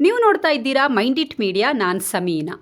ನೀವು ನೋಡ್ತಾ ಇದ್ದೀರಾ ಮೈಂಡ್ ಇಟ್ ಮೀಡಿಯಾ, ನಾನ್ ಸಮೀನಾ.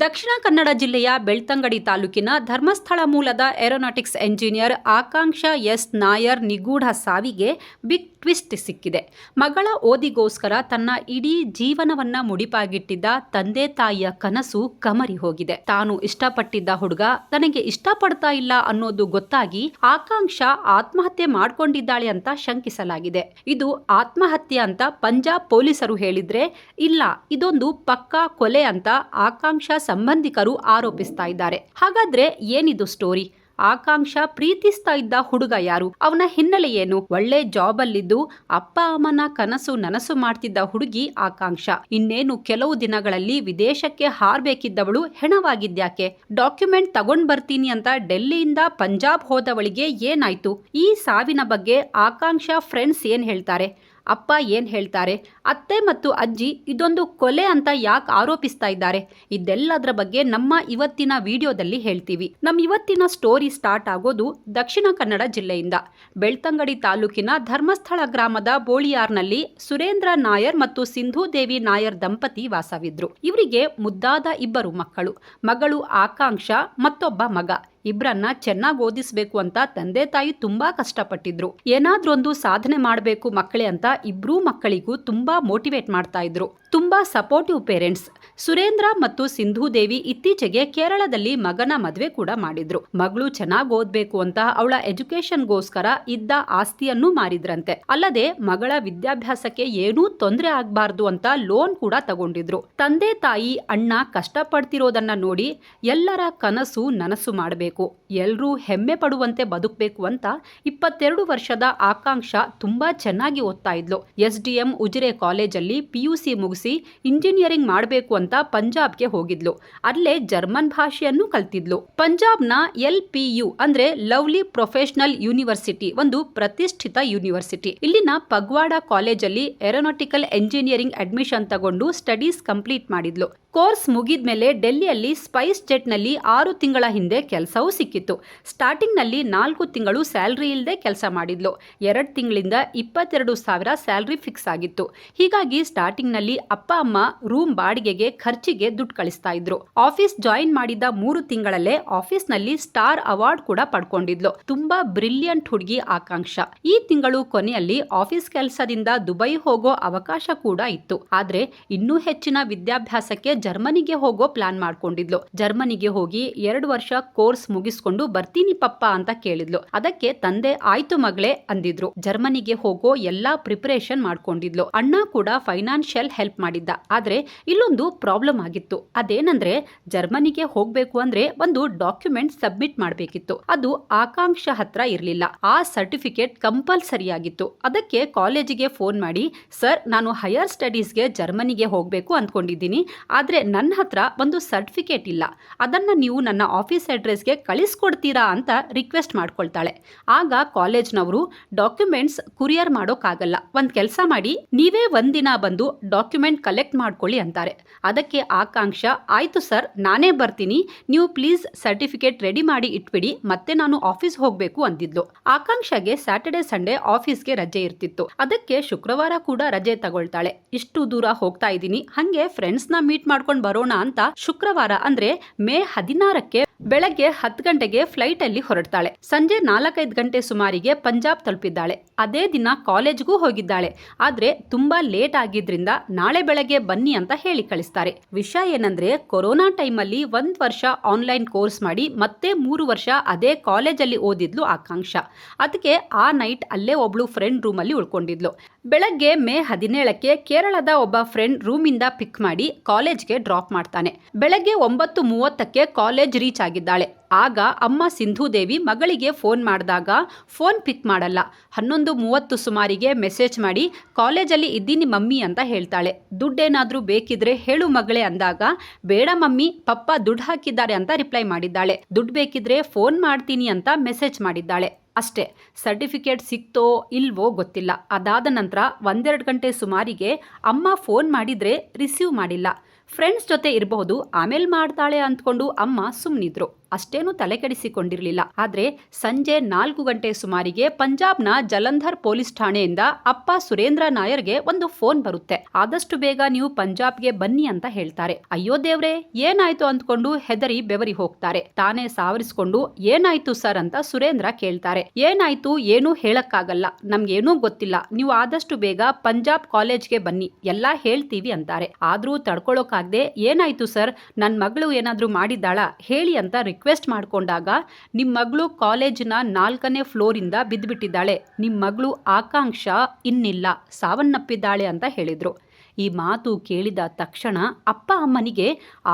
ದಕ್ಷಿಣ ಕನ್ನಡ ಜಿಲ್ಲೆಯ ಬೆಳ್ತಂಗಡಿ ತಾಲೂಕಿನ ಧರ್ಮಸ್ಥಳ ಮೂಲದ aeronautics engineer Akanksha S Nair ನಿಗೂಢ ಸಾವಿಗೆ ಬಿಗ್ ಟ್ವಿಸ್ಟ್ ಸಿಕ್ಕಿದೆ. ಮಗಳ ಓದಿಗೋಸ್ಕರ ತನ್ನ ಇಡೀ ಜೀವನವನ್ನ ಮುಡಿಪಾಗಿಟ್ಟಿದ್ದ ತಂದೆ ತಾಯಿಯ ಕನಸು ಕಮರಿ ಹೋಗಿದೆ. ತಾನು ಇಷ್ಟಪಟ್ಟಿದ್ದ ಹುಡುಗ ತನಗೆ ಇಷ್ಟಪಡ್ತಾ ಇಲ್ಲ ಅನ್ನೋದು ಗೊತ್ತಾಗಿ ಆಕಾಂಕ್ಷ ಆತ್ಮಹತ್ಯೆ ಮಾಡ್ಕೊಂಡಿದ್ದಾಳೆ ಅಂತ ಶಂಕಿಸಲಾಗಿದೆ. ಇದು ಆತ್ಮಹತ್ಯೆ ಅಂತ ಪಂಜಾಬ್ ಪೊಲೀಸರು ಹೇಳಿದ್ರೆ ಇಲ್ಲ, ಇದೊಂದು ಪಕ್ಕಾ ಕೊಲೆ ಅಂತ ಆಕಾಂಕ್ಷ ಸಂಬಂಧಿಕರು ಆರೋಪಿಸ್ತಾ ಇದ್ದಾರೆ. ಹಾಗಾದ್ರೆ ಏನಿದು ಸ್ಟೋರಿ ಆಕಾಂಕ್ಷ ಪ್ರೀತಿಸ್ತಾ ಇದ್ದ ಹುಡುಗ ಯಾರು? ಅವನ ಹಿನ್ನೆಲೆ ಏನು? ಒಳ್ಳೆ ಜಾಬ್ ಅಲ್ಲಿದ್ದು ಅಪ್ಪ, ಅಮ್ಮನ ಕನಸು ನನಸು ಮಾಡ್ತಿದ್ದ ಹುಡುಗಿ ಆಕಾಂಕ್ಷ. ಇನ್ನೇನು ಕೆಲವು ದಿನಗಳಲ್ಲಿ ವಿದೇಶಕ್ಕೆ ಹಾರ್ಬೇಕಿದ್ದವಳು ಹೆಣವಾಗಿದ್ಯಾಕೆ? ಡಾಕ್ಯುಮೆಂಟ್ ತಗೊಂಡ್ ಬರ್ತೀನಿ ಅಂತ ಡೆಲ್ಲಿಯಿಂದ ಪಂಜಾಬ್ ಹೋದವಳಿಗೆ ಏನಾಯ್ತು? ಈ ಸಾವಿನ ಬಗ್ಗೆ ಆಕಾಂಕ್ಷ ಫ್ರೆಂಡ್ಸ್ ಏನ್ ಹೇಳ್ತಾರೆ? ಅಪ್ಪ ಏನ್ ಹೇಳ್ತಾರೆ? ಅತ್ತೆ ಮತ್ತು ಅಜ್ಜಿ ಇದೊಂದು ಕೊಲೆ ಅಂತ ಯಾಕೆ ಆರೋಪಿಸ್ತಾ ಇದ್ದಾರೆ? ಇದೆಲ್ಲದರ ಬಗ್ಗೆ ನಮ್ಮ ಇವತ್ತಿನ ವಿಡಿಯೋದಲ್ಲಿ ಹೇಳ್ತೀವಿ. ನಮ್ಮ ಇವತ್ತಿನ ಸ್ಟೋರಿ ಸ್ಟಾರ್ಟ್ ಆಗೋದು ದಕ್ಷಿಣ ಕನ್ನಡ ಜಿಲ್ಲೆಯಿಂದ. ಬೆಳ್ತಂಗಡಿ ತಾಲೂಕಿನ ಧರ್ಮಸ್ಥಳ ಗ್ರಾಮದ ಬೋಳಿಯಾರ್ನಲ್ಲಿ ಸುರೇಂದ್ರ ನಾಯರ್ ಮತ್ತು ಸಿಂಧೂ ದೇವಿ ನಾಯರ್ ದಂಪತಿ ವಾಸವಿದ್ರು. ಇವರಿಗೆ ಮುದ್ದಾದ ಇಬ್ಬರು ಮಕ್ಕಳು. ಮಗಳು ಆಕಾಂಕ್ಷ, ಮತ್ತೊಬ್ಬ ಮಗ. ಇಬ್ರನ್ನ ಚೆನ್ನಾಗಿ ಓದಿಸ್ಬೇಕು ಅಂತ ತಂದೆ ತಾಯಿ ತುಂಬಾ ಕಷ್ಟಪಟ್ಟಿದ್ರು. ಏನಾದ್ರೊಂದು ಸಾಧನೆ ಮಾಡಬೇಕು ಮಕ್ಕಳೇ ಅಂತ ಇಬ್ರು ಮಕ್ಕಳಿಗೂ ತುಂಬಾ ಮೋಟಿವೇಟ್ ಮಾಡ್ತಾ ಇದ್ರು. ತುಂಬಾ ಸಪೋರ್ಟಿವ್ ಪೇರೆಂಟ್ಸ್ ಸುರೇಂದ್ರ ಮತ್ತು ಸಿಂಧೂ ದೇವಿ ಇತ್ತೀಚೆಗೆ ಕೇರಳದಲ್ಲಿ ಮಗನ ಮದುವೆ ಕೂಡ ಮಾಡಿದ್ರು. ಮಗಳು ಚೆನ್ನಾಗಿ ಓದ್ಬೇಕು ಅಂತ ಅವಳ ಎಜುಕೇಶನ್ಗೋಸ್ಕರ ಇದ್ದ ಆಸ್ತಿಯನ್ನು ಮಾರಿದ್ರಂತೆ. ಅಲ್ಲದೆ ಮಗಳ ವಿದ್ಯಾಭ್ಯಾಸಕ್ಕೆ ಏನೂ ತೊಂದರೆ ಆಗ್ಬಾರ್ದು ಅಂತ ಲೋನ್ ಕೂಡ ತಗೊಂಡಿದ್ರು. ತಂದೆ ತಾಯಿ ಅಣ್ಣ ಕಷ್ಟಪಡ್ತಿರೋದನ್ನ ನೋಡಿ ಎಲ್ಲರ ಕನಸು ನನಸು ಮಾಡಬೇಕು. ಎಲ್ಲರೂ ಹೆಮ್ಮೆ ಪಡುವಂತೆ ಬದುಕಬೇಕು ಅಂತ ಇಪ್ಪತ್ತೆರಡು ವರ್ಷದ ಆಕಾಂಕ್ಷ ತುಂಬಾ ಚೆನ್ನಾಗಿ ಓದ್ತಾ ಇದ್ಲು. ಎಸ್ ಡಿ ಎಂ ಉಜಿರೆ ಕಾಲೇಜಲ್ಲಿ ಪಿಯುಸಿ ಮುಗಿಸಿ ಇಂಜಿನಿಯರಿಂಗ್ ಮಾಡಬೇಕು ಅಂತ ಪಂಜಾಬ್ಗೆ ಹೋಗಿದ್ಲು. ಅಲ್ಲೇ ಜರ್ಮನ್ ಭಾಷೆಯನ್ನು ಕಲ್ತಿದ್ಲು. ಪಂಜಾಬ್ನ ಎಲ್ ಪಿ ಯು ಅಂದ್ರೆ ಲವ್ಲಿ ಪ್ರೊಫೆಷನಲ್ ಯೂನಿವರ್ಸಿಟಿ, ಒಂದು ಪ್ರತಿಷ್ಠಿತ ಯೂನಿವರ್ಸಿಟಿ. ಇಲ್ಲಿನ ಪಗ್ವಾಡ ಕಾಲೇಜಲ್ಲಿ ಏರೋನಾಟಿಕಲ್ ಎಂಜಿನಿಯರಿಂಗ್ ಅಡ್ಮಿಷನ್ ತಗೊಂಡು ಸ್ಟಡೀಸ್ ಕಂಪ್ಲೀಟ್ ಮಾಡಿದ್ಲು. ಕೋರ್ಸ್ ಮುಗಿದ್ಮೇಲೆ ಡೆಲ್ಲಿಯಲ್ಲಿ ಸ್ಪೈಸ್ ಜೆಟ್ನಲ್ಲಿ ಆರು ತಿಂಗಳ ಹಿಂದೆ ಕೆಲಸವೂ ಸಿಕ್ಕಿತ್ತು. ಸ್ಟಾರ್ಟಿಂಗ್ನಲ್ಲಿ ನಾಲ್ಕು ತಿಂಗಳು ಸ್ಯಾಲ್ರಿ ಇಲ್ಲದೆ ಕೆಲಸ ಮಾಡಿದ್ಲು. ಎರಡು ತಿಂಗಳಿಂದ ಇಪ್ಪತ್ತೆರಡು ಸಾವಿರ ಸ್ಯಾಲ್ರಿ ಫಿಕ್ಸ್ ಆಗಿತ್ತು. ಹೀಗಾಗಿ ಸ್ಟಾರ್ಟಿಂಗ್ನಲ್ಲಿ ಅಪ್ಪ, ಅಮ್ಮ ರೂಮ್ ಬಾಡಿಗೆಗೆ ಖರ್ಚಿಗೆ ದುಡ್ಡು ಕಳಿಸ್ತಾ ಇದ್ರು. ಆಫೀಸ್ ಜಾಯಿನ್ ಮಾಡಿದ ಮೂರು ತಿಂಗಳಲ್ಲೇ ಆಫೀಸ್ನಲ್ಲಿ ಸ್ಟಾರ್ ಅವಾರ್ಡ್ ಕೂಡ ಪಡ್ಕೊಂಡಿದ್ಲು. ತುಂಬಾ ಬ್ರಿಲಿಯಂಟ್ ಹುಡುಗಿ ಆಕಾಂಕ್ಷ. ಈ ತಿಂಗಳು ಕೊನೆಯಲ್ಲಿ ಆಫೀಸ್ ಕೆಲಸದಿಂದ ದುಬೈ ಹೋಗೋ ಅವಕಾಶ ಕೂಡ ಇತ್ತು. ಆದ್ರೆ ಇನ್ನೂ ಹೆಚ್ಚಿನ ವಿದ್ಯಾಭ್ಯಾಸಕ್ಕೆ ಜರ್ಮನಿಗೆ ಹೋಗೋ ಪ್ಲಾನ್ ಮಾಡ್ಕೊಂಡಿದ್ಲು. ಜರ್ಮನಿಗೆ ಹೋಗಿ ಎರಡು ವರ್ಷ ಕೋರ್ಸ್ ಮುಗಿಸ್ಕೊಂಡು ಬರ್ತೀನಿ ಪಪ್ಪ ಅಂತ ಕೇಳಿದ್ಲು. ಅದಕ್ಕೆ ತಂದೆ, ಆಯ್ತು ಮಗಳೇ ಅಂದಿದ್ರು. ಜರ್ಮನಿಗೆ ಹೋಗೋ ಎಲ್ಲಾ ಪ್ರಿಪರೇಷನ್ ಮಾಡ್ಕೊಂಡಿದ್ಲು. ಅಣ್ಣ ಕೂಡ ಫೈನಾನ್ಷಿಯಲ್ ಹೆಲ್ಪ್ ಮಾಡಿದ್ದ. ಆದ್ರೆ ಇಲ್ಲೊಂದು ಪ್ರಾಬ್ಲಮ್ ಆಗಿತ್ತು. ಅದೇನಂದ್ರೆ ಜರ್ಮನಿಗೆ ಹೋಗ್ಬೇಕು ಅಂದ್ರೆ ಒಂದು ಡಾಕ್ಯುಮೆಂಟ್ ಸಬ್ಮಿಟ್ ಮಾಡಬೇಕಿತ್ತು. ಅದು ಆಕಾಂಕ್ಷ ಹತ್ರ ಇರಲಿಲ್ಲ. ಆ ಸರ್ಟಿಫಿಕೇಟ್ ಕಂಪಲ್ಸರಿ ಆಗಿತ್ತು ಅದಕ್ಕೆ ಕಾಲೇಜಿಗೆ ಫೋನ್ ಮಾಡಿ, ಸರ್, ನಾನು ಹೈಯರ್ ಸ್ಟಡೀಸ್ಗೆ ಜರ್ಮನಿಗೆ ಹೋಗಬೇಕು ಅಂದ್ಕೊಂಡಿದ್ದೀನಿ. ಆದ್ರೆ ನನ್ನ ಹತ್ರ ಒಂದು ಸರ್ಟಿಫಿಕೇಟ್ ಇಲ್ಲ. ಅದನ್ನ ನೀವು ನನ್ನ ಆಫೀಸ್ ಅಡ್ರೆಸ್ಗೆ ಕಳಿಸ್ಕೊಡ್ತೀರಾ ಅಂತ ರಿಕ್ವೆಸ್ಟ್ ಮಾಡ್ಕೊಳ್ತಾಳೆ. ಆಗ ಕಾಲೇಜ್ನವರು ಡಾಕ್ಯುಮೆಂಟ್ಸ್ ಕುರಿಯರ್ ಮಾಡೋಕ್ಕಾಗಲ್ಲ. ಒಂದು ಕೆಲಸ ಮಾಡಿ, ನೀವೇ ಒಂದಿನ ಬಂದು ಡಾಕ್ಯುಮೆಂಟ್ ಕಲೆಕ್ಟ್ ಮಾಡ್ಕೊಳ್ಳಿ ಅಂತಾರೆ. ಅದಕ್ಕೆ ಆಕಾಂಕ್ಷ, ಆಯಿತು ಸರ್, ನಾನೇ ಬರ್ತೀನಿ. ನೀವು ಪ್ಲೀಸ್ ಸರ್ಟಿಫಿಕೇಟ್ ರೆಡಿ ಮಾಡಿ ಇಟ್ಬಿಡಿ, ಮತ್ತೆ ನಾನು ಆಫೀಸ್ ಹೋಗಬೇಕು ಅಂದಿದ್ಲು. ಆಕಾಂಕ್ಷಗೆ ಸ್ಯಾಟರ್ಡೆ, ಸಂಡೇ ಆಫೀಸ್ಗೆ ರಜೆ ಇರ್ತಿತ್ತು. ಅದಕ್ಕೆ ಶುಕ್ರವಾರ ಕೂಡ ರಜೆ ತಗೊಳ್ತಾಳೆ. ಇಷ್ಟು ದೂರ ಹೋಗ್ತಾ ಇದ್ದೀನಿ. ಹಂಗೆ ಫ್ರೆಂಡ್ಸ್ನ ಮೀಟ್ ಮಾಡ್ಕೊಂಡು ಬರೋಣ ಅಂತ ಶುಕ್ರವಾರ ಅಂದ್ರೆ ಮೇ ಹದಿನಾರಕ್ಕೆ ಬೆಳಗ್ಗೆ ಹತ್ತು ಗಂಟೆಗೆ ಫ್ಲೈಟ್ ಅಲ್ಲಿ ಹೊರಡ್ತಾಳೆ. ಸಂಜೆ ನಾಲ್ಕೈದು ಗಂಟೆ ಸುಮಾರಿಗೆ ಪಂಜಾಬ್ ತಲುಪಿದ್ದಾಳೆ. ಅದೇ ದಿನ ಕಾಲೇಜ್ಗೂ ಹೋಗಿದ್ದಾಳೆ. ಆದ್ರೆ ತುಂಬಾ ಲೇಟ್ ಆಗಿದ್ರಿಂದ ನಾಳೆ ಬೆಳಗ್ಗೆ ಬನ್ನಿ ಅಂತ ಹೇಳಿ ಕಳಿಸ್ತಾರೆ. ವಿಷಯ ಏನಂದ್ರೆ ಕೊರೋನಾ ಟೈಮಲ್ಲಿ ಒಂದ್ ವರ್ಷ ಆನ್ಲೈನ್ ಕೋರ್ಸ್ ಮಾಡಿ ಮತ್ತೆ ಮೂರು ವರ್ಷ ಅದೇ ಕಾಲೇಜಲ್ಲಿ ಓದಿದ್ಲು ಆಕಾಂಕ್ಷ. ಅದಕ್ಕೆ ಆ ನೈಟ್ ಅಲ್ಲೇ ಒಬ್ಳು ಫ್ರೆಂಡ್ ರೂಮಲ್ಲಿ ಉಳ್ಕೊಂಡಿದ್ಲು. ಬೆಳಗ್ಗೆ ಮೇ ಹದಿನೇಳಕ್ಕೆ ಕೇರಳದ ಒಬ್ಬ ಫ್ರೆಂಡ್ ರೂಮಿಂದ ಪಿಕ್ ಮಾಡಿ ಕಾಲೇಜ್ಗೆ ಡ್ರಾಪ್ ಮಾಡ್ತಾನೆ. ಬೆಳಗ್ಗೆ ಒಂಬತ್ತು ಮೂವತ್ತಕ್ಕೆ ಕಾಲೇಜ್ ರೀಚ್ ಆಗಿದ್ದಾಳೆ. ಆಗ ಅಮ್ಮ ಸಿಂಧೂದೇವಿ ಮಗಳಿಗೆ ಫೋನ್ ಮಾಡಿದಾಗ ಫೋನ್ ಪಿಕ್ ಮಾಡಲ್ಲ. ಹನ್ನೊಂದು ಮೂವತ್ತು ಸುಮಾರಿಗೆ ಮೆಸೇಜ್ ಮಾಡಿ, ಕಾಲೇಜಲ್ಲಿ ಇದ್ದೀನಿ ಮಮ್ಮಿ ಅಂತ ಹೇಳ್ತಾಳೆ. ದುಡ್ಡೇನಾದರೂ ಬೇಕಿದ್ರೆ ಹೇಳು ಮಗಳೇ ಅಂದಾಗ, ಬೇಡ ಮಮ್ಮಿ, ಪಪ್ಪ ದುಡ್ಡು ಹಾಕಿದ್ದಾರೆ ಅಂತ ರಿಪ್ಲೈ ಮಾಡಿದ್ದಾಳೆ. ದುಡ್ಡು ಬೇಕಿದ್ರೆ ಫೋನ್ ಮಾಡ್ತೀನಿ ಅಂತ ಮೆಸೇಜ್ ಮಾಡಿದ್ದಾಳೆ. ಅಷ್ಟೇ. ಸರ್ಟಿಫಿಕೇಟ್ ಸಿಕ್ತೋ ಇಲ್ವೋ ಗೊತ್ತಿಲ್ಲ. ಅದಾದ ನಂತರ ಒಂದೆರಡು ಗಂಟೆ ಸುಮಾರಿಗೆ ಅಮ್ಮ ಫೋನ್ ಮಾಡಿದ್ರೆ ರಿಸೀವ್ ಮಾಡಿಲ್ಲ. ಫ್ರೆಂಡ್ಸ್ ಜೊತೆ ಇರಬಹುದು ಆಮೇಲೆ ಮಾಡ್ತಾಳೆ ಅಂದ್ಕೊಂಡು ಅಮ್ಮ ಸುಮ್ಮನಿದ್ರು ಅಷ್ಟೇನು ತಲೆಕೆಡಿಸಿಕೊಂಡಿರಲಿಲ್ಲ. ಆದರೆ ಸಂಜೆ ನಾಲ್ಕು ಗಂಟೆ ಸುಮಾರಿಗೆ ಪಂಜಾಬ್ನ ಜಲಂಧರ್ ಪೊಲೀಸ್ ಠಾಣೆಯಿಂದ ಅಪ್ಪ ಸುರೇಂದ್ರ ನಾಯರ್ಗೆ ಒಂದು ಫೋನ್ ಬರುತ್ತೆ. ಆದಷ್ಟು ಬೇಗ ನೀವು ಪಂಜಾಬ್ಗೆ ಬನ್ನಿ ಅಂತ ಹೇಳ್ತಾರೆ. ಅಯ್ಯೋ ದೇವ್ರೆ, ಏನಾಯ್ತು ಅಂದ್ಕೊಂಡು ಹೆದರಿ ಬೆವರಿ ಹೋಗ್ತಾರೆ. ತಾನೇ ಸಾವರಿಸ್ಕೊಂಡು ಏನಾಯ್ತು ಸರ್ ಅಂತ ಸುರೇಂದ್ರ ಕೇಳ್ತಾರೆ. ಏನಾಯ್ತು ಏನೂ ಹೇಳಕ್ಕಾಗಲ್ಲ. ನಮ್ಗೇನೂ ಗೊತ್ತಿಲ್ಲ. ನೀವು ಆದಷ್ಟು ಬೇಗ ಪಂಜಾಬ್ ಕಾಲೇಜ್ಗೆ ಬನ್ನಿ. ಎಲ್ಲ ಹೇಳ್ತೀವಿ ಅಂತಾರೆ. ಆದ್ರೂ ತಡ್ಕೊಳಕ್ಕಾಗ್ದೆ ಏನಾಯ್ತು ಸರ್? ನನ್ನ ಮಗಳು ಏನಾದ್ರೂ ಮಾಡಿದ್ದಾಳ? ಹೇಳಿ ಅಂತ ರಿಕ್ವೆಸ್ಟ್ ಮಾಡಿಕೊಂಡಾಗ ನಿಮ್ಮ ಮಗಳು ಕಾಲೇಜಿನ ನಾಲ್ಕನೇ ಫ್ಲೋರಿಂದ ಬಿದ್ದುಬಿಟ್ಟಿದ್ದಾಳೆ ನಿಮ್ಮ ಮಗಳು ಆಕಾಂಕ್ಷ ಇನ್ನಿಲ್ಲ, ಸಾವನ್ನಪ್ಪಿದ್ದಾಳೆ ಅಂತ ಹೇಳಿದ್ರು. ಈ ಮಾತು ಕೇಳಿದ ತಕ್ಷಣ ಅಪ್ಪ ಅಮ್ಮನಿಗೆ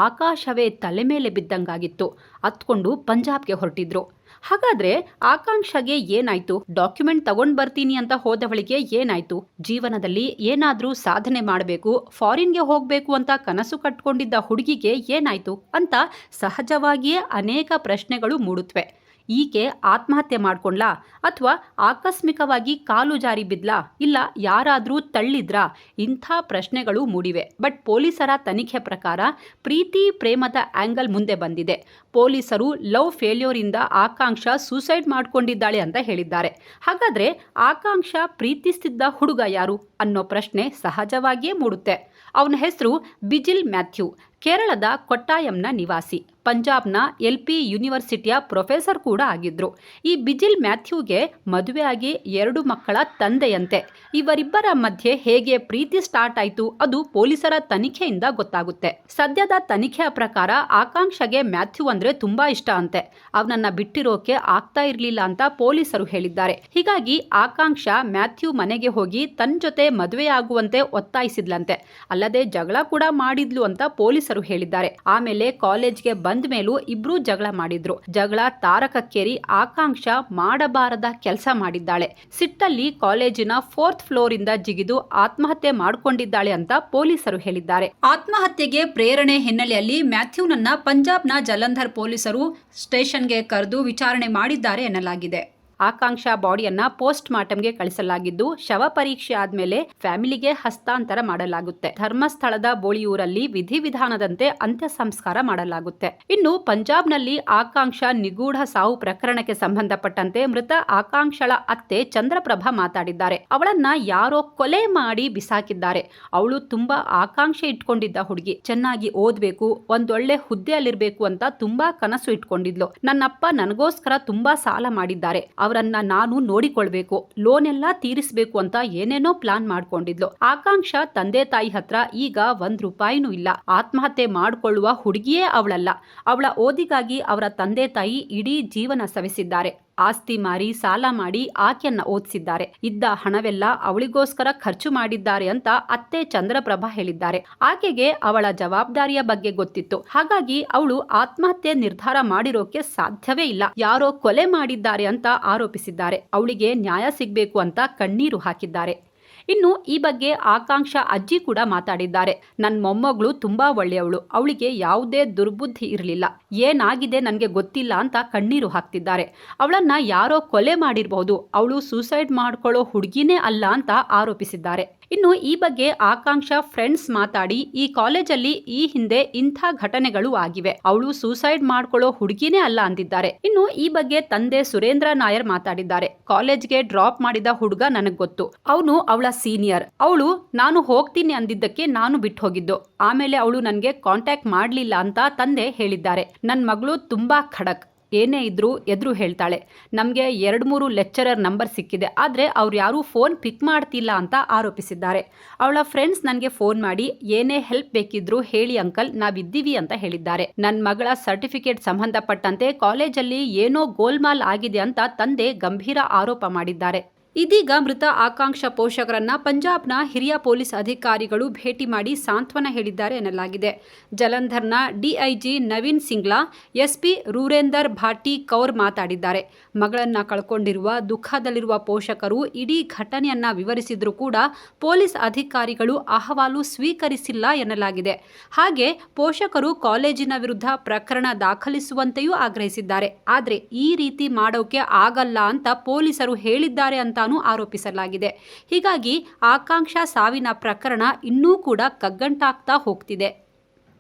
ಆಕಾಶವೇ ತಲೆ ಮೇಲೆ ಬಿದ್ದಂಗಾಗಿತ್ತು. ಹತ್ಕೊಂಡು ಪಂಜಾಬ್ಗೆ ಹೊರಟಿದ್ರು. ಹಾಗಾದ್ರೆ ಆಕಾಂಕ್ಷಗೆ ಏನಾಯ್ತು? ಡಾಕ್ಯುಮೆಂಟ್ ತಗೊಂಡ್ ಬರ್ತೀನಿ ಅಂತ ಹೋದವಳಿಗೆ ಏನಾಯ್ತು? ಜೀವನದಲ್ಲಿ ಏನಾದ್ರೂ ಸಾಧನೆ ಮಾಡಬೇಕು, ಫಾರಿನ್ಗೆ ಹೋಗ್ಬೇಕು ಅಂತ ಕನಸು ಕಟ್ಕೊಂಡಿದ್ದ ಹುಡುಗಿಗೆ ಏನಾಯ್ತು ಅಂತ ಸಹಜವಾಗಿಯೇ ಅನೇಕ ಪ್ರಶ್ನೆಗಳು ಮೂಡುತ್ತವೆ ಈಕೆ ಆತ್ಮಹತ್ಯೆ ಮಾಡ್ಕೊಂಡ್ಲಾ ಅಥವಾ ಆಕಸ್ಮಿಕವಾಗಿ ಕಾಲು ಜಾರಿ ಬಿದ್ಲಾ ಇಲ್ಲ ಯಾರಾದರೂ ತಳ್ಳಿದ್ರಾ? ಇಂಥ ಪ್ರಶ್ನೆಗಳು ಮೂಡಿವೆ. ಬಟ್ ಪೊಲೀಸರ ತನಿಖೆ ಪ್ರಕಾರ ಪ್ರೀತಿ ಪ್ರೇಮದ ಆಂಗಲ್ ಮುಂದೆ ಬಂದಿದೆ. ಪೊಲೀಸರು ಲವ್ ಫೇಲ್ಯೂರಿಂದ ಆಕಾಂಕ್ಷ ಸೂಸೈಡ್ ಮಾಡಿಕೊಂಡಿದ್ದಾಳೆ ಅಂತ ಹೇಳಿದ್ದಾರೆ. ಹಾಗಾದ್ರೆ ಆಕಾಂಕ್ಷ ಪ್ರೀತಿಸ್ತಿದ್ದ ಹುಡುಗ ಯಾರು ಅನ್ನೋ ಪ್ರಶ್ನೆ ಸಹಜವಾಗಿಯೇ ಮೂಡುತ್ತೆ. ಅವನ ಹೆಸರು ಬಿಜಿಲ್ ಮ್ಯಾಥ್ಯೂ. ಕೇರಳದ ಕೊಟ್ಟಾಯಂನ ನಿವಾಸಿ. ಪಂಜಾಬ್ನ ಎಲ್ ಪಿ ಯೂನಿವರ್ಸಿಟಿಯ ಪ್ರೊಫೆಸರ್ ಕೂಡ ಆಗಿದ್ರು. ಈ ಬಿಜಿಲ್ ಮ್ಯಾಥ್ಯೂಗೆ ಮದುವೆಯಾಗಿ ಎರಡು ಮಕ್ಕಳ ತಂದೆಯಂತೆ. ಇವರಿಬ್ಬರ ಮಧ್ಯೆ ಹೇಗೆ ಪ್ರೀತಿ ಸ್ಟಾರ್ಟ್ ಆಯಿತು ಅದು ಪೊಲೀಸರ ತನಿಖೆಯಿಂದ ಗೊತ್ತಾಗುತ್ತೆ. ಸದ್ಯದ ತನಿಖೆಯ ಪ್ರಕಾರ ಆಕಾಂಕ್ಷೆಗೆ ಮ್ಯಾಥ್ಯೂ ಅಂದ್ರೆ ತುಂಬಾ ಇಷ್ಟ ಅಂತೆ. ಅವನನ್ನ ಬಿಟ್ಟಿರೋಕೆ ಆಗ್ತಾ ಇರಲಿಲ್ಲ ಅಂತ ಪೊಲೀಸರು ಹೇಳಿದ್ದಾರೆ. ಹೀಗಾಗಿ ಆಕಾಂಕ್ಷ ಮ್ಯಾಥ್ಯೂ ಮನೆಗೆ ಹೋಗಿ ತನ್ನ ಜೊತೆ ಮದುವೆಯಾಗುವಂತೆ ಒತ್ತಾಯಿಸಿದ್ಲಂತೆ. ಅಲ್ಲದೆ ಜಗಳ ಕೂಡ ಮಾಡಿದ್ಲು ಅಂತ ಪೊಲೀಸರು ಹೇಳಿದ್ದಾರೆ. ಆಮೇಲೆ ಕಾಲೇಜ್ಗೆ ಬಂದ ಮೇಲೂ ಇಬ್ರು ಜಗಳ ಮಾಡಿದ್ರು. ಜಗಳ ತಾರಕಕ್ಕೇರಿ ಆಕಾಂಕ್ಷ ಮಾಡಬಾರದ ಕೆಲಸ ಮಾಡಿದ್ದಾಳೆ. ಸಿಟ್ಟಲ್ಲಿ ಕಾಲೇಜಿನ ಫೋರ್ತ್ ಫ್ಲೋರ್ ಇಂದ ಜಿಗಿದು ಆತ್ಮಹತ್ಯೆ ಮಾಡಿಕೊಂಡಿದ್ದಾಳೆ ಅಂತ ಪೊಲೀಸರು ಹೇಳಿದ್ದಾರೆ. ಆತ್ಮಹತ್ಯೆಗೆ ಪ್ರೇರಣೆ ಹಿನ್ನೆಲೆಯಲ್ಲಿ ಮ್ಯಾಥ್ಯೂನನ್ನ ಪಂಜಾಬ್ನ ಜಲಂಧರ್ ಪೊಲೀಸರು ಸ್ಟೇಷನ್ಗೆ ಕರೆದು ವಿಚಾರಣೆ ಮಾಡಿದ್ದಾರೆ ಎನ್ನಲಾಗಿದೆ. ಆಕಾಂಕ್ಷ ಬಾಡಿಯನ್ನ ಪೋಸ್ಟ್ ಮಾರ್ಟಂಗೆ ಕಳಿಸಲಾಗಿದ್ದು ಶವ ಪರೀಕ್ಷೆ ಆದ್ಮೇಲೆ ಫ್ಯಾಮಿಲಿಗೆ ಹಸ್ತಾಂತರ ಮಾಡಲಾಗುತ್ತೆ. ಧರ್ಮಸ್ಥಳದ ಬೋಳಿಯೂರಲ್ಲಿ ವಿಧಿವಿಧಾನದಂತೆ ಅಂತ್ಯ ಸಂಸ್ಕಾರ ಮಾಡಲಾಗುತ್ತೆ. ಇನ್ನು ಪಂಜಾಬ್ನಲ್ಲಿ ಆಕಾಂಕ್ಷ ನಿಗೂಢ ಸಾವು ಪ್ರಕರಣಕ್ಕೆ ಸಂಬಂಧಪಟ್ಟಂತೆ ಮೃತ ಆಕಾಂಕ್ಷಳ ಅತ್ತೆ ಚಂದ್ರಪ್ರಭಾ ಮಾತಾಡಿದ್ದಾರೆ. ಅವಳನ್ನ ಯಾರೋ ಕೊಲೆ ಮಾಡಿ ಬಿಸಾಕಿದ್ದಾರೆ. ಅವಳು ತುಂಬಾ ಆಕಾಂಕ್ಷೆ ಇಟ್ಕೊಂಡಿದ್ದ ಹುಡುಗಿ. ಚೆನ್ನಾಗಿ ಓದ್ಬೇಕು, ಒಂದೊಳ್ಳೆ ಹುದ್ದೆಯಲ್ಲಿರ್ಬೇಕು ಅಂತ ತುಂಬಾ ಕನಸು ಇಟ್ಕೊಂಡಿದ್ಲು. ನನ್ನಪ್ಪ ನನಗೋಸ್ಕರ ತುಂಬಾ ಸಾಲ ಮಾಡಿದ್ದಾರೆ. ಅವರನ್ನ ನಾನು ನೋಡಿಕೊಳ್ಬೇಕು ಲೋನ್ ಎಲ್ಲ ತೀರಿಸಬೇಕು ಅಂತ ಏನೇನೋ ಪ್ಲಾನ್ ಮಾಡ್ಕೊಂಡಿದ್ಲು. ಆಕಾಂಕ್ಷ ತಂದೆ ತಾಯಿ ಹತ್ರ ಈಗ ಒಂದ್ ರೂಪಾಯಿನೂ ಇಲ್ಲ. ಆತ್ಮಹತ್ಯೆ ಮಾಡಿಕೊಳ್ಳುವ ಹುಡುಗಿಯೇ ಅವಳಲ್ಲ. ಅವಳ ಓದಿಗಾಗಿ ಅವರ ತಂದೆ ತಾಯಿ ಇಡೀ ಜೀವನ ಸವೆಸಿದ್ದಾರೆ. ಆಸ್ತಿ ಮಾರಿ ಸಾಲ ಮಾಡಿ ಆಕೆಯನ್ನ ಓದಿಸಿದ್ದಾರೆ. ಇದ್ದ ಹಣವೆಲ್ಲ ಅವಳಿಗೋಸ್ಕರ ಖರ್ಚು ಮಾಡಿದ್ದಾರೆ ಅಂತ ಅತ್ತೆ ಚಂದ್ರಪ್ರಭಾ ಹೇಳಿದ್ದಾರೆ. ಆಕೆಗೆ ಅವಳ ಜವಾಬ್ದಾರಿಯ ಬಗ್ಗೆ ಗೊತ್ತಿತ್ತು. ಹಾಗಾಗಿ ಅವಳು ಆತ್ಮಹತ್ಯೆ ನಿರ್ಧಾರ ಮಾಡಿರೋಕೆ ಸಾಧ್ಯವೇ ಇಲ್ಲ. ಯಾರೋ ಕೊಲೆ ಮಾಡಿದ್ದಾರೆ ಅಂತ ಆರೋಪಿಸಿದ್ದಾರೆ. ಅವಳಿಗೆ ನ್ಯಾಯ ಸಿಗ್ಬೇಕು ಅಂತ ಕಣ್ಣೀರು ಹಾಕಿದ್ದಾರೆ. ಇನ್ನು ಈ ಬಗ್ಗೆ ಆಕಾಂಕ್ಷ ಅಜ್ಜಿ ಕೂಡ ಮಾತಾಡಿದ್ದಾರೆ. ನನ್ನ ಮೊಮ್ಮಗಳು ತುಂಬಾ ಒಳ್ಳೆಯವಳು. ಅವಳಿಗೆ ಯಾವುದೇ ದುರ್ಬುದ್ಧಿ ಇರಲಿಲ್ಲ. ಏನಾಗಿದೆ ನನಗೆ ಗೊತ್ತಿಲ್ಲ ಅಂತ ಕಣ್ಣೀರು ಹಾಕ್ತಿದ್ದಾರೆ. ಅವಳನ್ನ ಯಾರೋ ಕೊಲೆ ಮಾಡಿರಬಹುದು ಅವಳು ಸೂಸೈಡ್ ಮಾಡ್ಕೊಳ್ಳೋ ಹುಡುಗಿನೇ ಅಲ್ಲ ಅಂತ ಆರೋಪಿಸಿದ್ದಾರೆ. ಇನ್ನು ಈ ಬಗ್ಗೆ ಆಕಾಂಕ್ಷ ಫ್ರೆಂಡ್ಸ್ ಮಾತಾಡಿ, ಈ ಕಾಲೇಜಲ್ಲಿ ಈ ಹಿಂದೆ ಇಂಥ ಘಟನೆಗಳು ಆಗಿವೆ. ಅವಳು ಸೂಸೈಡ್ ಮಾಡ್ಕೊಳ್ಳೋ ಹುಡುಗಿನೇ ಅಲ್ಲ ಅಂದಿದ್ದಾರೆ. ಇನ್ನು ಈ ಬಗ್ಗೆ ತಂದೆ ಸುರೇಂದ್ರ ನಾಯರ್ ಮಾತಾಡಿದ್ದಾರೆ. ಕಾಲೇಜ್ಗೆ ಡ್ರಾಪ್ ಮಾಡಿದ ಹುಡುಗ ನನಗ್ ಗೊತ್ತು. ಅವನು ಅವಳ ಸೀನಿಯರ್. ಅವಳು, ನಾನು ಹೋಗ್ತೀನಿ ಅಂದಿದ್ದಕ್ಕೆ ನಾನು ಬಿಟ್ಟು ಹೋಗಿದ್ದು ಆಮೇಲೆ ಅವಳು ನನಗೆ ಕಾಂಟ್ಯಾಕ್ಟ್ ಮಾಡಲಿಲ್ಲ ಅಂತ ತಂದೆ ಹೇಳಿದ್ದಾರೆ. ನನ್ನ ಮಗಳು ತುಂಬಾ ಖಡಕ್. ಏನೇ ಇದ್ದರೂ ಎದುರು ಹೇಳ್ತಾಳೆ. ನಮಗೆ ಎರಡು ಮೂರು ಲೆಕ್ಚರರ್ ನಂಬರ್ ಸಿಕ್ಕಿದೆ. ಆದರೆ ಅವ್ರು ಯಾರೂ ಫೋನ್ ಪಿಕ್ ಮಾಡ್ತಿಲ್ಲ ಅಂತ ಆರೋಪಿಸಿದ್ದಾರೆ. ಅವಳ ಫ್ರೆಂಡ್ಸ್ ನನಗೆ ಫೋನ್ ಮಾಡಿ, ಏನೇ ಹೆಲ್ಪ್ ಬೇಕಿದ್ರು ಹೇಳಿ ಅಂಕಲ್ ನಾವಿದ್ದೀವಿ ಅಂತ ಹೇಳಿದ್ದಾರೆ. ನನ್ನ ಮಗಳ ಸರ್ಟಿಫಿಕೇಟ್ ಸಂಬಂಧಪಟ್ಟಂತೆ ಕಾಲೇಜಲ್ಲಿ ಏನೋ ಗೋಲ್ಮಾಲ್ ಆಗಿದೆ ಅಂತ ತಂದೆ ಗಂಭೀರ ಆರೋಪ ಮಾಡಿದ್ದಾರೆ. ಇದೀಗ ಮೃತ ಆಕಾಂಕ್ಷ ಪೋಷಕರನ್ನ ಪಂಜಾಬ್ನ ಹಿರಿಯ ಪೊಲೀಸ್ ಅಧಿಕಾರಿಗಳು ಭೇಟಿ ಮಾಡಿ ಸಾಂತ್ವನ ಹೇಳಿದ್ದಾರೆ ಎನ್ನಲಾಗಿದೆ. ಜಲಂಧರ್ನ ಡಿಐಜಿ ನವೀನ್ ಸಿಂಗ್ಲಾ, ಎಸ್ಪಿ ರೂರೇಂದರ್ ಭಾಟಿ ಕೌರ್ ಮಾತಾಡಿದ್ದಾರೆ. ಮಗಳನ್ನ ಕಳ್ಕೊಂಡಿರುವ ದುಃಖದಲ್ಲಿರುವ ಪೋಷಕರು ಇಡೀ ಘಟನೆಯನ್ನ ವಿವರಿಸಿದ್ರೂ ಕೂಡ ಪೊಲೀಸ್ ಅಧಿಕಾರಿಗಳು ಅಹವಾಲು ಸ್ವೀಕರಿಸಿಲ್ಲ ಎನ್ನಲಾಗಿದೆ. ಹಾಗೆ ಪೋಷಕರು ಕಾಲೇಜಿನ ವಿರುದ್ಧ ಪ್ರಕರಣ ದಾಖಲಿಸುವಂತೆಯೂ ಆಗ್ರಹಿಸಿದ್ದಾರೆ. ಆದರೆ ಈ ರೀತಿ ಮಾಡೋಕೆ ಆಗಲ್ಲ ಅಂತ ಪೊಲೀಸರು ಹೇಳಿದ್ದಾರೆ ಅಂತಾನೂ ಆರೋಪಿಸಲಾಗಿದೆ. ಹೀಗಾಗಿ ಆಕಾಂಕ್ಷ ಸಾವಿನ ಪ್ರಕರಣ ಇನ್ನೂ ಕೂಡ ಕಗ್ಗಂಟಾಗ್ತಾ ಹೋಗ್ತಿದೆ.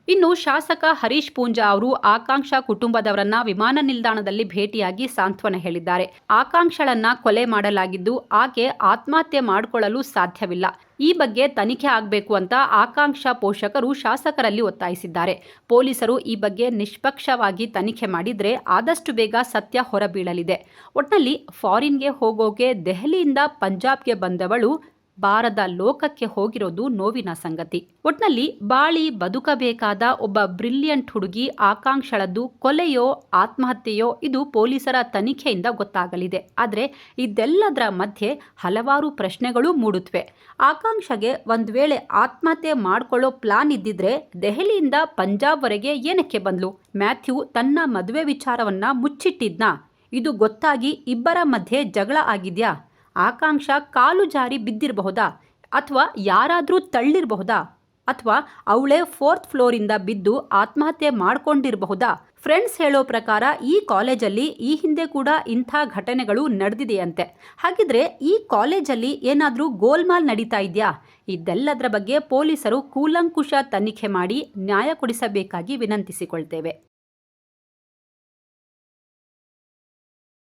ಇನ್ನು ಶಾಸಕ ಹರೀಶ್ ಪೂಂಜಾ ಅವರು ಆಕಾಂಕ್ಷ ಕುಟುಂಬದವರನ್ನ ವಿಮಾನ ನಿಲ್ದಾಣದಲ್ಲಿ ಭೇಟಿಯಾಗಿ ಸಾಂತ್ವನ ಹೇಳಿದ್ದಾರೆ. ಆಕಾಂಕ್ಷಳನ್ನ ಕೊಲೆ ಮಾಡಲಾಗಿದ್ದು ಆಕೆ ಆತ್ಮಹತ್ಯೆ ಮಾಡಿಕೊಳ್ಳಲು ಸಾಧ್ಯವಿಲ್ಲ. ಈ ಬಗ್ಗೆ ತನಿಖೆ ಆಗಬೇಕು ಅಂತ ಆಕಾಂಕ್ಷ ಪೋಷಕರು ಶಾಸಕರಲ್ಲಿ ಒತ್ತಾಯಿಸಿದ್ದಾರೆ. ಪೊಲೀಸರು ಈ ಬಗ್ಗೆ ನಿಷ್ಪಕ್ಷವಾಗಿ ತನಿಖೆ ಮಾಡಿದ್ರೆ ಆದಷ್ಟು ಬೇಗ ಸತ್ಯ ಹೊರಬೀಳಲಿದೆ. ಒಟ್ನಲ್ಲಿ ಫಾರಿನ್ಗೆ ಹೋಗೋಕೆ ದೆಹಲಿಯಿಂದ ಪಂಜಾಬ್ಗೆ ಬಂದವಳು ಬಾರದ ಲೋಕಕ್ಕೆ ಹೋಗಿರೋದು ನೋವಿನ ಸಂಗತಿ. ಒಟ್ನಲ್ಲಿ ಬಾಳಿ ಬದುಕಬೇಕಾದ ಒಬ್ಬ ಬ್ರಿಲಿಯಂಟ್ ಹುಡುಗಿ ಆಕಾಂಕ್ಷಳದ್ದು ಕೊಲೆಯೋ ಆತ್ಮಹತ್ಯೆಯೋ ಇದು ಪೊಲೀಸರ ತನಿಖೆಯಿಂದ ಗೊತ್ತಾಗಲಿದೆ. ಆದರೆ ಇದೆಲ್ಲದರ ಮಧ್ಯೆ ಹಲವಾರು ಪ್ರಶ್ನೆಗಳು ಮೂಡುತ್ತವೆ ಆಕಾಂಕ್ಷಗೆ ಒಂದು ವೇಳೆ ಆತ್ಮಹತ್ಯೆ ಮಾಡ್ಕೊಳ್ಳೋ ಪ್ಲಾನ್ ಇದ್ದಿದ್ರೆ ದೆಹಲಿಯಿಂದ ಪಂಜಾಬ್ವರೆಗೆ ಏನಕ್ಕೆ ಬಂದ್ಲು? ಮ್ಯಾಥ್ಯೂ ತನ್ನ ಮದುವೆ ವಿಚಾರವನ್ನ ಮುಚ್ಚಿಟ್ಟಿದ್ನಾ? ಇದು ಗೊತ್ತಾಗಿ ಇಬ್ಬರ ಮಧ್ಯೆ ಜಗಳ ಆಗಿದ್ಯಾ? ಆಕಾಂಕ್ಷ ಕಾಲು ಜಾರಿ ಬಿದ್ದಿರಬಹುದಾ? ಅಥವಾ ಯಾರಾದರೂ ತಳ್ಳಿರಬಹುದಾ? ಅಥವಾ ಅವಳೇ ಫೋರ್ತ್ ಫ್ಲೋರಿಂದ ಬಿದ್ದು ಆತ್ಮಹತ್ಯೆ ಮಾಡ್ಕೊಂಡಿರಬಹುದಾ? ಫ್ರೆಂಡ್ಸ್ ಹೇಳೋ ಪ್ರಕಾರ ಈ ಕಾಲೇಜಲ್ಲಿ ಈ ಹಿಂದೆ ಕೂಡ ಇಂಥ ಘಟನೆಗಳು ನಡೆದಿದೆಯಂತೆ. ಹಾಗಿದ್ರೆ ಈ ಕಾಲೇಜಲ್ಲಿ ಏನಾದರೂ ಗೋಲ್ಮಾಲ್ ನಡೀತಾ ಇದೆಯಾ? ಇದೆಲ್ಲದರ ಬಗ್ಗೆ ಪೊಲೀಸರು ಕೂಲಂಕುಷ ತನಿಖೆ ಮಾಡಿ ನ್ಯಾಯ ಕೊಡಿಸಬೇಕಾಗಿ ವಿನಂತಿಸಿಕೊಳ್ತೇವೆ.